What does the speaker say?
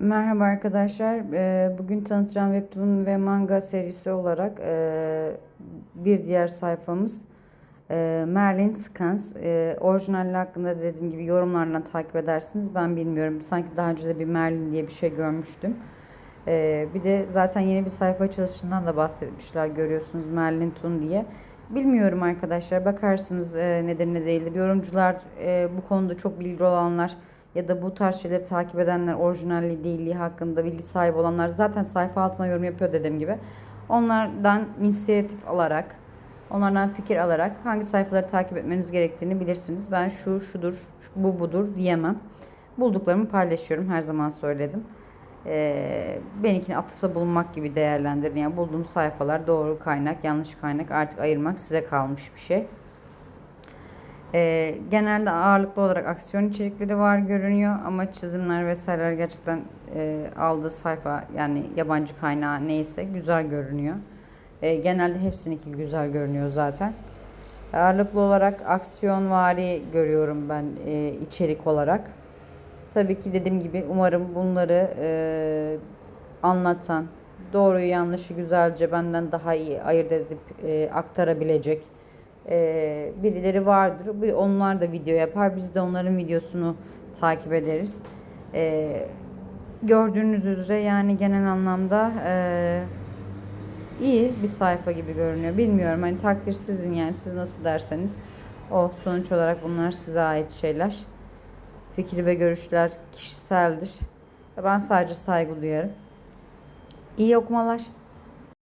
Merhaba arkadaşlar. Ee, Bugün tanıtacağım webtoon ve manga serisi olarak e, bir diğer sayfamız e, Merlin Scans. E, Orijinali hakkında dediğim gibi yorumlardan takip edersiniz. Ben bilmiyorum. Sanki daha önce de bir Merlin diye bir şey görmüştüm. Bir de zaten yeni bir sayfa açılışından da bahsetmişler görüyorsunuz Merlin Tun diye. Bilmiyorum arkadaşlar. Bakarsınız nedir ne değildir. Yorumcular bu konuda çok bilgi olanlar ya da bu tarz şeyleri takip edenler, orijinalliği değilliği hakkında bilgi sahibi olanlar zaten sayfa altına yorum yapıyor dediğim gibi. Onlardan inisiyatif alarak, onlardan fikir alarak hangi sayfaları takip etmeniz gerektiğini bilirsiniz. Ben şu şudur, şu, bu budur diyemem. Bulduklarımı paylaşıyorum her zaman söyledim. Ee, benimkini atıfta bulunmak gibi değerlendirin. Yani bulduğum sayfalar doğru kaynak, yanlış kaynak artık ayırmak size kalmış bir şey. Ee, genelde ağırlıklı olarak aksiyon içerikleri var görünüyor ama çizimler vesaireler gerçekten e, aldığı sayfa yani yabancı kaynağı neyse güzel görünüyor. Ee, genelde hepsininki güzel görünüyor zaten. Ağırlıklı olarak aksiyon vari görüyorum ben e, içerik olarak. Tabii ki dediğim gibi umarım bunları e, anlatan, doğruyu yanlışı güzelce benden daha iyi ayırt edip e, aktarabilecek e, birileri vardır. Onlar da video yapar. Biz de onların videosunu takip ederiz. E, gördüğünüz üzere yani genel anlamda e, iyi bir sayfa gibi görünüyor. Bilmiyorum hani takdir sizin yani siz nasıl derseniz o sonuç olarak bunlar size ait şeyler. Fikir ve görüşler kişiseldir. Ben sadece saygı duyarım. İyi okumalar.